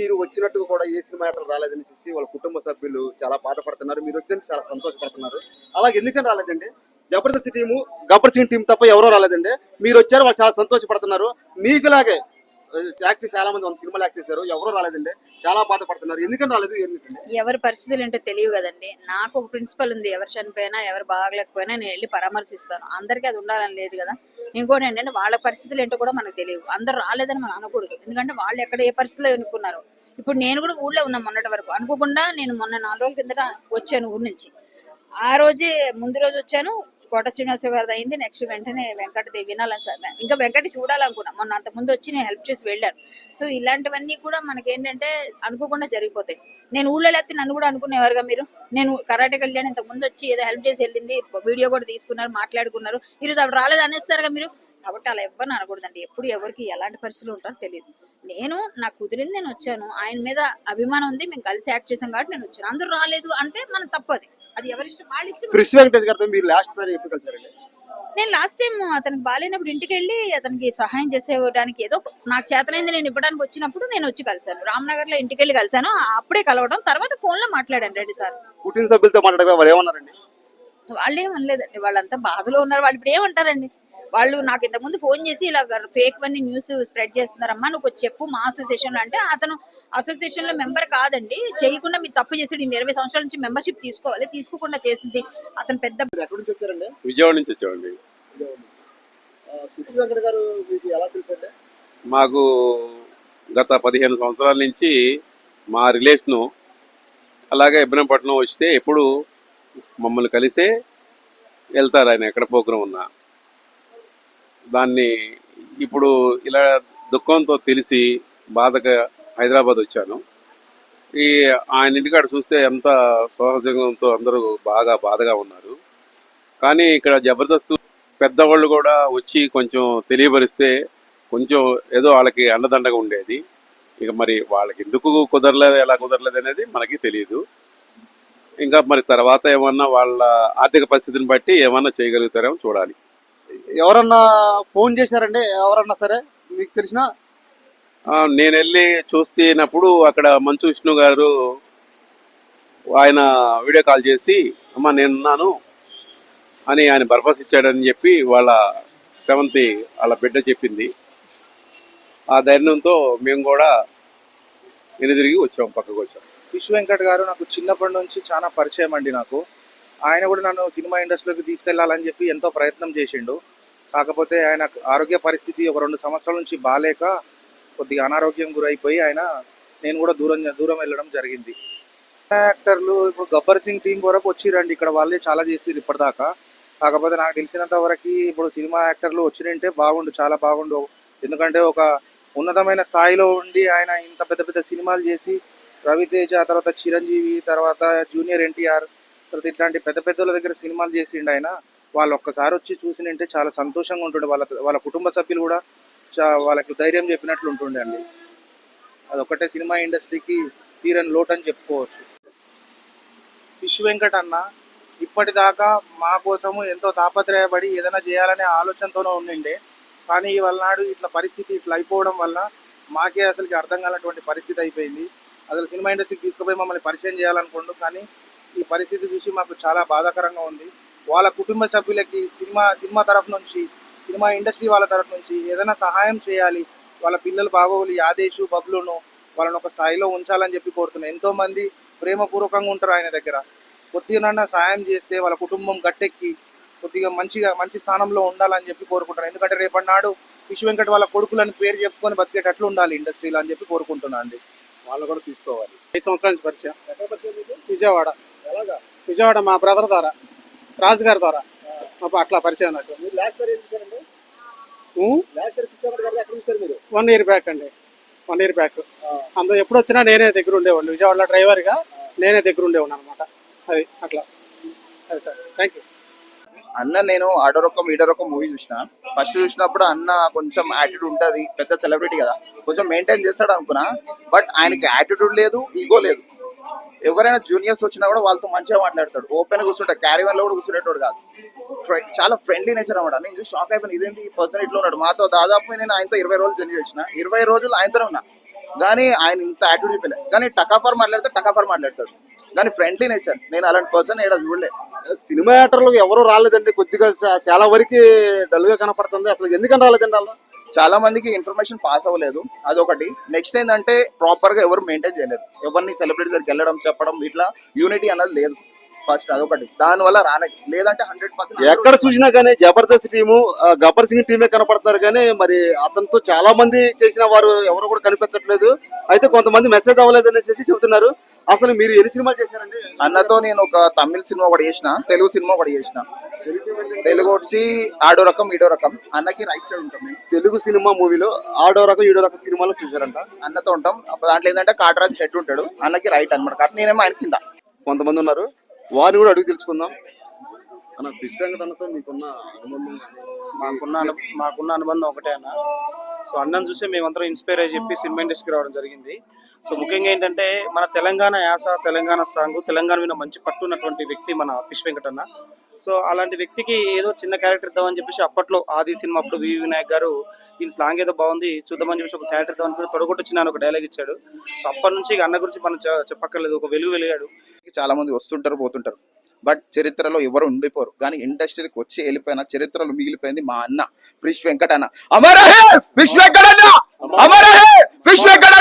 మీరు వచ్చినట్టుగా కూడా ఏ సినిమా యాక్టర్ రాలేదని చెప్పి వాళ్ళ కుటుంబ సభ్యులు చాలా బాధపడుతున్నారు. మీరు వచ్చింది చాలా సంతోషపడుతున్నారు. అలాగే ఎందుకని రాలేదండి? జబర్దస్త్ టీము గబ్బర్ సింగ్ టీం తప్ప ఎవరో రాలేదండి. మీరు వచ్చారు వాళ్ళు చాలా సంతోషపడుతున్నారు. మీకులాగే యాక్ట్ చాలా మంది వంద సినిమాలు యాక్ట్ చేశారు. ఎవరు రాలేదండి. చాలా బాధపడుతున్నారు. ఎందుకని రాలేదు ఎవరి పరిస్థితులు ఏంటో తెలియదు కదండి. నాకు ఒక ప్రిన్సిపల్ ఉంది. ఎవరు చనిపోయినా ఎవరు బాగలేకపోయినా నేను వెళ్ళి పరామర్శిస్తాను. అందరికీ అది ఉండాలని లేదు కదా. ఇంకోటి ఏంటంటే వాళ్ళ పరిస్థితులు ఏంటో కూడా మనకు తెలియదు అందరు రాలేదని మనం అనకూడదు. ఎందుకంటే వాళ్ళు ఎక్కడ ఏ పరిస్థితిలో ఎన్నుకున్నారు. ఇప్పుడు నేను కూడా ఊళ్ళో ఉన్నా మొన్నటి వరకు. అనుకోకుండా నేను మొన్న నాలుగు రోజుల కిందట వచ్చాను ఊరు నుంచి. ఆ రోజే ముందు రోజు వచ్చాను. కోట శ్రీనివాసరావు గారిది అయింది. నెక్స్ట్ వెంటనే వెంకటదేవి వినాలని సార్. ఇంకా వెంకట చూడాలనుకున్నా. మొన్న అంత ముందు వచ్చి నేను హెల్ప్ చేసి వెళ్ళాను. సో ఇలాంటివన్నీ కూడా మనకి ఏంటంటే అనుకోకుండా జరిగిపోతాయి. నేను ఊళ్ళో లేకపోతే నన్ను కూడా అనుకునేవారుగా మీరు? నేను కరాటే వెళ్ళాను ఇంతకు ముందు వచ్చి ఏదో హెల్ప్ చేసి వెళ్ళింది. వీడియో కూడా తీసుకున్నారు మాట్లాడుకున్నారు. ఈరోజు అవి రాలేదు అనేస్తారుగా మీరు? కాబట్టి అలా ఎవరిని అనకూడదండి. ఎప్పుడు ఎవరికి ఎలాంటి పరిస్థితులు ఉంటారో తెలియదు నేను నాకు కుదిరింది నేను వచ్చాను. ఆయన మీద అభిమానం ఉంది. మేము కలిసి యాక్ట్ చేసాం కాబట్టి నేను వచ్చాను. అందరూ రాలేదు అంటే మన తప్పది అది వాళ్ళ ఇష్టం వెంకటేష్ గారితో మీరు లాస్ట్ సారి ఎప్పుడు కలిసారండి? నేను లాస్ట్ టైం అతనికి బాగాలేనప్పుడు ఇంటికి వెళ్ళి అతనికి సహాయం చేసేయడానికి ఏదో నాకు చేతనైంది నేను ఇవ్వడానికి వచ్చినప్పుడు నేను వచ్చి కలిసాను రామ్నగర్లో ఇంటికి వెళ్ళి కలిసాను అప్పుడే కలవడం. తర్వాత ఫోన్లో మాట్లాడాను రెడ్డి సార్. కుటుంబ సభ్యులతో మాట్లాడగా వాళ్ళు ఏమన్నారండి? వాళ్ళు ఏమనలేదండి వాళ్ళంతా బాధలో ఉన్నారు. వాళ్ళు ఇప్పుడు ఏమంటారండి? వాళ్ళు నాకు ఇంతకు ముందు ఫోన్ చేసి ఇలా ఫేక్ వన్నీ న్యూస్ స్ప్రెడ్ చేస్తున్నారమ్మా నువ్వు చెప్పు మా అసోసియేషన్లో అంటే అతను అసోసియేషన్లో మెంబర్ కాదండి. చేయకుండా మీరు తప్పు చేసాడు ఇన్ని ఇరవై సంవత్సరాల నుంచి మెంబర్షిప్ తీసుకోవాలి. తీసుకోకుండా చేసింది అతను పెద్ద మీరు ఎక్కడి నుంచి వచ్చారండి? విజయవాడ నుంచి వచ్చామండి. మీకు ఎలా తెలుసండి? మాకు గత పదిహేను సంవత్సరాల నుంచి మా రిలేషను అలాగే ఇబ్రహంపట్నం వస్తే ఎప్పుడు మమ్మల్ని కలిసే వెళ్తారు ఆయన ఎక్కడ ప్రోగ్రాం ఉన్నా. దాన్ని ఇప్పుడు ఇలా దుఃఖంతో తెలిసి బాధగా హైదరాబాద్ వచ్చాను. ఈ ఆయన ఇంటికాడ చూస్తే ఎంత సోహజంగంతో అందరూ బాగా బాధగా ఉన్నారు. కానీ ఇక్కడ జబర్దస్త్ పెద్దవాళ్ళు కూడా వచ్చి కొంచెం తెలియపరిస్తే కొంచెం ఏదో వాళ్ళకి అండదండగా ఉండేది. ఇక మరి వాళ్ళకి ఎందుకు కుదరలేదు ఎలా కుదరలేదు అనేది మనకి తెలియదు ఇంకా మరి తర్వాత ఏమన్నా వాళ్ళ ఆర్థిక పరిస్థితిని బట్టి ఏమన్నా చేయగలుగుతారేమో చూడాలి. ఎవరన్నా ఫోన్ చేశారండి? ఎవరన్నా సరే మీకు తెలిసిన? నేను వెళ్ళి చూసినప్పుడు అక్కడ మంచు విష్ణు గారు ఆయన వీడియో కాల్ చేసి అమ్మ నేనున్నాను అని ఆయన భరోసా ఇచ్చాడని చెప్పి వాళ్ళ సెవెంత్ వాళ్ళ బిడ్డ చెప్పింది. ఆ ధైర్యంతో మేము కూడా తిరిగి వచ్చాం పక్కకు వచ్చాం. విశ్వ వెంకట్ గారు నాకు చిన్నప్పటి నుంచి చాలా పరిచయం అండి నాకు. ఆయన కూడా నన్ను సినిమా ఇండస్ట్రీలోకి తీసుకెళ్ళాలని చెప్పి ఎంతో ప్రయత్నం చేసిండు. కాకపోతే ఆయన ఆరోగ్య పరిస్థితి ఒక రెండు సంవత్సరాల నుంచి బాగాలేక కొద్దిగా అనారోగ్యం గురైపోయి ఆయన నేను కూడా దూరం దూరం వెళ్ళడం జరిగింది. యాక్టర్లు ఇప్పుడు గబ్బర్ సింగ్ టీం వరకు వచ్చిరండి. ఇక్కడ వాళ్ళే చాలా చేసిరు ఇప్పటిదాకా. కాకపోతే నాకు తెలిసినంత వరకు ఇప్పుడు సినిమా యాక్టర్లు వచ్చినంటే బాగుండు చాలా బాగుండు. ఎందుకంటే ఒక ఉన్నతమైన స్థాయిలో ఉండి ఆయన ఇంత పెద్ద పెద్ద సినిమాలు చేసి రవితేజ తర్వాత చిరంజీవి తర్వాత జూనియర్ ఎన్టీఆర్ తర్వాత ఇట్లాంటి పెద్ద పెద్దల దగ్గర సినిమాలు చేసిండు ఆయన. వాళ్ళు ఒక్కసారి వచ్చి చూసినంటే చాలా సంతోషంగా ఉంటుండే. వాళ్ళ వాళ్ళ కుటుంబ సభ్యులు కూడా వాళ్ళకి ధైర్యం చెప్పినట్లు ఉంటుండే అండి అదొకటే సినిమా ఇండస్ట్రీకి తీరని లోటు అని చెప్పుకోవచ్చు. ఫిష్ వెంకట్ అన్న ఇప్పటిదాకా మా కోసము ఎంతో తాపత్రయపడి ఏదైనా చేయాలనే ఆలోచనతోనే ఉండిండే. కానీ ఇవాళ నాడు ఇట్లా పరిస్థితి ఇట్లా అయిపోవడం వల్ల మాకే అసలుకి అర్థం కానటువంటి పరిస్థితి అయిపోయింది. అసలు సినిమా ఇండస్ట్రీకి తీసుకుపోయి మమ్మల్ని పరిచయం చేయాలనుకోండు కానీ ఈ పరిస్థితి చూసి మాకు చాలా బాధాకరంగా ఉంది. వాళ్ళ కుటుంబ సభ్యులకి సినిమా సినిమా తరఫు నుంచి సినిమా ఇండస్ట్రీ వాళ్ళ తరఫు నుంచి ఏదైనా సహాయం చేయాలి వాళ్ళ పిల్లలు బాగోగులు యాదేశు బబ్లును వాళ్ళని ఒక స్థాయిలో ఉంచాలని చెప్పి కోరుతున్నాను ఎంతో మంది ప్రేమపూర్వకంగా ఉంటారు ఆయన దగ్గర. కొద్దిగా సహాయం చేస్తే వాళ్ళ కుటుంబం గట్టెక్కి కొద్దిగా మంచిగా మంచి స్థానంలో ఉండాలని చెప్పి కోరుకుంటాను ఎందుకంటే రేపటి నాడు విశ్వ వెంకట్ వాళ్ళ కొడుకులని పేరు చెప్పుకొని బతికేటట్లు ఉండాలి ఇండస్ట్రీలో అని చెప్పి కోరుకుంటున్నాను అండి. వాళ్ళు కూడా తీసుకోవాలి. ఐదు సంవత్సరాల నుంచి పరిచయం? విజయవాడ. ఎలాగా? విజయవాడ మా బ్రదర్ ద్వారా. రాజు గారి ద్వారా. అట్లా పరిచయం నాకు. వన్ ఇయర్ బ్యాక్ అండి. One year back. అందులో ఎప్పుడు వచ్చినా నేనే దగ్గర ఉండేవాడిని. విజయవాడలో డ్రైవర్గా నేనే దగ్గర ఉండేవాడిని అనమాట అది అట్లా. అది సార్. థ్యాంక్ యూ అన్న నేను ఆడరొక్కం ఈడరొక్కం మూవీ చూసిన. ఫస్ట్ చూసినప్పుడు అన్న కొంచెం యాటిట్యూడ్ ఉంటుంది పెద్ద సెలబ్రిటీ కదా. కొంచెం మెయింటైన్ చేస్తాడు అనుకున్నా. బట్ ఆయనకి యాటిట్యూడ్ లేదు ఈగో లేదు. ఎవరైనా జూనియర్స్ వచ్చినా కూడా వాళ్ళతో మంచిగా మాట్లాడతాడు. ఓపెన్ కూర్చుంటాడు క్యారీ లో కూడా కూర్చునేటోడు కాదు. చాలా ఫ్రెండ్లీ నేచర్ అనమాట నేను చూసి షాక్ అయిపోయిన ఇదేంటి ఈ పర్సన్ ఇట్లా ఉన్నాడు? మాతో దాదాపు నేను ఆయనతో ఇరవై రోజులు జర్నీ చేసిన. ఇరవై రోజులు ఆయనతో ఉన్నా. కానీ ఆయన ఇంత యాటిట్యూడ్ చెప్పలే. కానీ టకాఫర్ మాట్లాడితే టకాఫర్ మాట్లాడతాడు. కానీ ఫ్రెండ్లీ నేచర్ నేను అలాంటి పర్సన్ ఏడా చూడలే. సినిమా యాక్టర్లు ఎవరు రాలేదండి. కొద్దిగా చాలా వరకు డల్గా కనపడుతుంది. అసలు ఎందుకని రాలేదండి వాళ్ళు? చాలా మందికి ఇన్ఫర్మేషన్ పాస్ అవ్వలేదు. అదొకటి. నెక్స్ట్ ఏంటంటే ప్రాపర్గా ఎవరు మెయింటైన్ చేయలేదు. ఎవరిని సెలబ్రిటీస్ దగ్గరికి వెళ్ళడం చెప్పడం ఇట్లా యూనిటీ అన్నది లేదు. ఫస్ట్ అదొకటి. దాని వల్ల రాలేదు. లేదంటే హండ్రెడ్ పర్సెంట్ ఎక్కడ చూసినా కానీ జబర్దస్త్ టీము గబ్బర్ సింగ్ టీమే కనపడుతున్నారు కానీ మరి అతనితో చాలా మంది చేసిన వారు ఎవరు కూడా కనిపించట్లేదు. అయితే కొంతమంది మెసేజ్ అవ్వలేదు అనేసి చెబుతున్నారు. అసలు మీరు ఎన్ని సినిమాలు చేశారండి? అన్నతో నేను ఒక తమిళ సినిమా ఒకటి చేసిన తెలుగు సినిమా ఒకటి చేసిన. తెలుగు వచ్చి ఆడో రకం ఈడో రకం. అన్నకి రైట్ సైడ్ ఉంటాం మేము తెలుగు సినిమా మూవీలో ఆడో రకం ఈడో రకం సినిమాలో చూసారంట అన్నతో ఉంటాం. అప్పుడు దాంట్లో ఏంటంటే కాటరాజ్ హెడ్ ఉంటాడు. అన్నకి రైట్ అనమాట కాబట్టి నేనేమో ఆయన కింద. కొంతమంది ఉన్నారు. వారిని కూడా అడుగు తెలుసుకుందాం. అన్న ఫిష్ వెంకట అన్నతో మీకున్న అనుబంధం మాకున్న అను మాకున్న అనుబంధం ఒకటే అన్న. సో అన్నం చూసే మేమందరం ఇన్స్పైర్ అయ్యి చెప్పి సినిమా ఇండస్ట్రీకి రావడం జరిగింది. సో ముఖ్యంగా ఏంటంటే మన తెలంగాణ యాస తెలంగాణ స్ట్రాంగ్ తెలంగాణ మీద మంచి పట్టు ఉన్నటువంటి వ్యక్తి మన ఫిష్ వెంకటన్న సో అలాంటి వ్యక్తికి ఏదో చిన్న క్యారెక్టర్ ఇద్దామని చెప్పేసి అప్పట్లో ఆది సినిమా అప్పుడు వి వినాయక్ గారు ఈయన స్లాంగ్ ఏదో బాగుంది చూద్దామని చెప్పేసి ఒక క్యారెక్టర్ ఇద్దామని చెప్పి తొడగొట్టొచ్చిన ఒక డైలాగ్ ఇచ్చాడు. సో అప్పటి నుంచి అన్న గురించి మనం చెప్పక్కర్లేదు. ఒక వెలుగు వెలిగాడు. చాలా మంది వస్తుంటారు పోతుంటారు. బట్ చరిత్రలో ఎవరు ఉండిపోరు. కానీ ఇండస్ట్రీకి వచ్చి వెళ్ళిపోయిన చరిత్రలో మిగిలిపోయింది మా అన్న. ఫిష్ వెంకట అన్న అమరహే ఫిష్ వెంకట అమరహే fish Venkata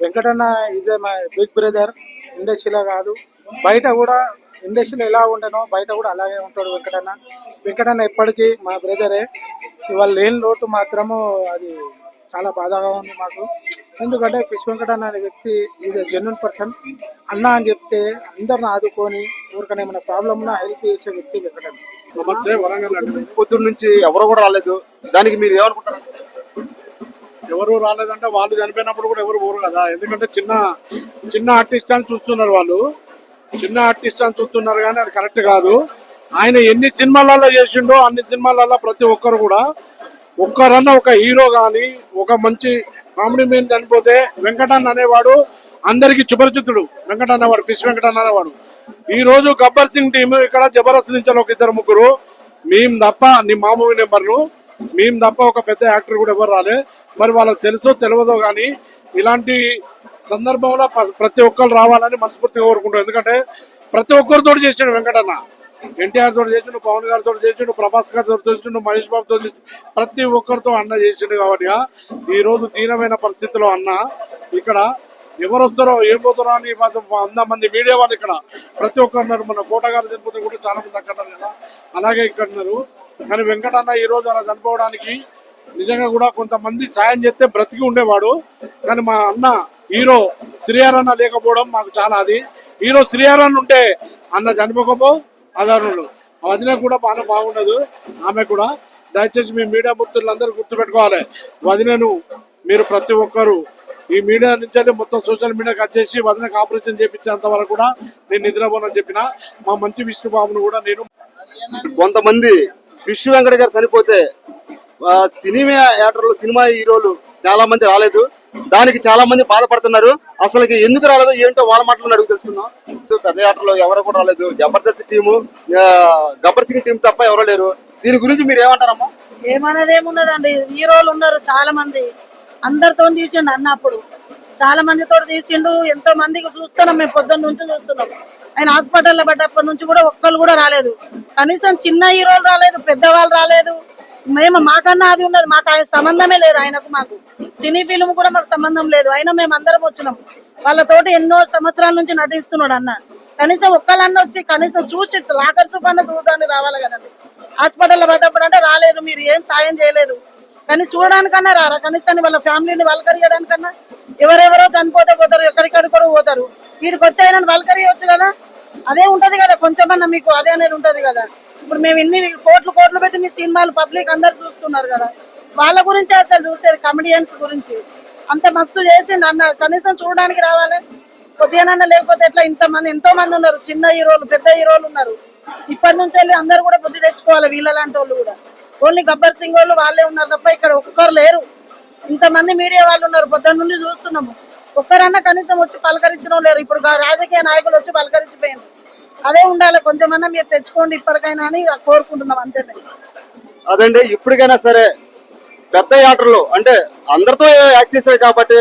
Venkatanna is a my big brother ఇండస్ట్రీలో కాదు. బయట కూడా ఇండస్ట్రీలో ఎలా ఉండేనో బయట కూడా అలాగే ఉంటాడు వెంకటన్న. వెంకటన్న ఎప్పటికీ మా బ్రదరే ఇవాళ లేని లోటు మాత్రము అది చాలా బాధగా ఉంది మాకు. ఎందుకంటే ఫిష్ వెంకటన్న అనే వ్యక్తి ఈజ్ జెన్యున్ పర్సన్ అన్న అని చెప్తే అందరిని ఆదుకొని ఊరికనే ఏమైనా ప్రాబ్లం ఉన్నా హెల్ప్ చేసే వ్యక్తి వెంకటన్న. నమస్తే వరంగల్ అండి. పొద్దున్న నుంచి ఎవరు కూడా రాలేదు. దానికి మీరు ఏమనుకుంటారు ఎవరు రాలేదంటే వాళ్ళు చనిపోయినప్పుడు కూడా ఎవరు పోరు కదా. ఎందుకంటే చిన్న చిన్న ఆర్టిస్ట్ అని చూస్తున్నారు వాళ్ళు. చిన్న ఆర్టిస్ట్ అని చూస్తున్నారు కానీ అది కరెక్ట్ కాదు. ఆయన ఎన్ని సినిమాలలో చేసిండో అన్ని సినిమాలలో ప్రతి ఒక్కరు కూడా ఒక్కరన్నా ఒక హీరో కానీ ఒక మంచి కామెడీ మెయిన్ చనిపోతే వెంకటన్న అనేవాడు అందరికీ చుపరిచితుడు వెంకటన్న వాడు ఫిష్ వెంకటన్న అనేవాడు. ఈ రోజు గబ్బర్ సింగ్ టీం ఇక్కడ జబర్దస్త్ నుంచి ఒక ఇద్దరు ముగ్గురు. మేము తప్ప నీ మా మూవీ నెంబర్ను మేము తప్ప ఒక పెద్ద యాక్టర్ కూడా ఎవరు రాలే. మరి వాళ్ళకి తెలుసో తెలియదో కానీ ఇలాంటి సందర్భంలో ప్రతి ఒక్కరు రావాలని మనస్ఫూర్తిగా కోరుకుంటాం ఎందుకంటే ప్రతి ఒక్కరితో చేసిండు వెంకటన్న. ఎన్టీఆర్ తోటి చేసిండు పవన్ గారితో చేసిండు ప్రభాస్ గారితో చేసిండు మహేష్ బాబుతో చేసిండు ప్రతి ఒక్కరితో అన్న చేసిండు కాబట్టి ఈ రోజు దీనమైన పరిస్థితిలో అన్న ఇక్కడ ఎవరు వస్తారో ఏం పోతారో అని వంద మంది మీడియా వాళ్ళు ఇక్కడ ప్రతి ఒక్కరున్నారు మన కోటగారు చనిపోతే కూడా చాలా మంది అక్కడ కదా. అలాగే ఇక్కడ ఉన్నారు. కానీ వెంకటన్న ఈ రోజు అలా చనిపోవడానికి నిజంగా కూడా కొంతమంది సాయం చేస్తే బ్రతికి ఉండేవాడు. కానీ మా అన్న హీరో శ్రీహరన్న లేకపోవడం మాకు చాలా అది. హీరో శ్రీహరన్ ఉంటే అన్న చనిపోకపో అదారుడు వదిన కూడా బాగా బాగుండదు ఆమె కూడా. దయచేసి మీ మీడియా మిత్రులందరూ గుర్తుపెట్టుకోవాలి వదినను మీరు ప్రతి ఒక్కరు ఈ మీడియా నుంచి మొత్తం సోషల్ మీడియా కట్ చేసి వదినకు ఆపరేషన్ చేపించేంత వరకు కూడా నేను నిద్రపోనని చెప్పిన. మా మంచి విష్ణుబాబును కూడా నేను కొంతమంది విష్ణు వెంకట గారు చనిపోతే సినిమా యాక్టర్లు సినిమా హీరోలు చాలా మంది రాలేదు. దానికి చాలా మంది బాధపడుతున్నారు. అసలు ఎందుకు రాలేదు? ఏంటో వాళ్ళ మాటలను అడుగు తెలుసుకుందాం. పెద్ద యాటర్లో ఎవరు కూడా రాలేదు. జబర్దస్త్ టీము గబ్బర్ సింగ్ టీం తప్ప ఎవరు లేరు. దీని గురించి మీరు ఏమంటారమ్మా? ఏమనేది ఏమున్నదండి హీరోలు ఉన్నారు చాలా మంది. అందరితో తీసిండు అన్న అప్పుడు. చాలా మందితో తీసిండు. ఎంతో మందికి చూస్తున్నాం మేము పొద్దున్న నుంచి చూస్తున్నాం. ఆయన హాస్పిటల్లో పడ్డప్పటి నుంచి కూడా ఒక్కరు కూడా రాలేదు. కనీసం చిన్న హీరోలు రాలేదు పెద్దవాళ్ళు రాలేదు. మేము మాకన్నా అది ఉన్నది. మాకు ఆయన సంబంధమే లేదు ఆయనకు మాకు. సినీ ఫిల్మ్ కూడా మాకు సంబంధం లేదు. అయినా మేము అందరం వచ్చినాం. వాళ్ళతోటి ఎన్నో సంవత్సరాల నుంచి నటిస్తున్నాడు అన్న. కనీసం ఒక్కళ్ళన్న వచ్చి కనీసం చూసి లాకర్ చూప్ చూడడానికి రావాలి కదండి. హాస్పిటల్లో పడ్డప్పుడు అంటే రాలేదు మీరు ఏం సాయం చేయలేదు. కానీ చూడడానికన్నా రారా? కనీసం వాళ్ళ ఫ్యామిలీని వలకరియడానికన్నా? ఎవరెవరో చనిపోతే పోతారు ఎక్కడిక్కడ కూడా పోతారు. వీడికి వచ్చి ఆయన వలకరియవచ్చు కదా? అదే ఉంటది కదా కొంచెమన్నా మీకు అదే అనేది ఉంటది కదా. ఇప్పుడు మేము ఇన్ని కోట్లు కోట్లు పెట్టి మీ సినిమాలు పబ్లిక్ అందరు చూస్తున్నారు కదా. వాళ్ళ గురించి అసలు చూసేది కమెడియన్స్ గురించి. అంత మస్తు చేసిండు అన్న కనీసం చూడడానికి రావాలి. కొద్దిగానన్నా లేకపోతే ఎట్లా ఇంతమంది ఎంతో మంది ఉన్నారు. చిన్న హీరోలు పెద్ద హీరోలు ఉన్నారు. ఇప్పటి నుంచి వెళ్ళి అందరు కూడా బుద్ధి తెచ్చుకోవాలి వీళ్ళలాంటి వాళ్ళు కూడా. ఓన్లీ గబ్బర్ సింగ్ వాళ్ళు వాళ్ళే ఉన్నారు తప్ప ఇక్కడ ఒక్కరు లేరు. ఇంతమంది మీడియా వాళ్ళు ఉన్నారు. పొద్దున్న నుండి చూస్తున్నాము. ఒక్కరన్నా కనీసం వచ్చి పలకరించడం లేరు. ఇప్పుడు రాజకీయ నాయకులు వచ్చి పలకరించిపోయారు అదే ఉండాలి. కొంచెమన్నా మీరు తెచ్చుకోండి ఇప్పటికైనా అని కోరుకుంటున్నాం అంతే అదండి ఇప్పటికైనా సరే పెద్ద యాక్టర్లు అంటే అందరితో యాక్ట్ చేశారు కాబట్టి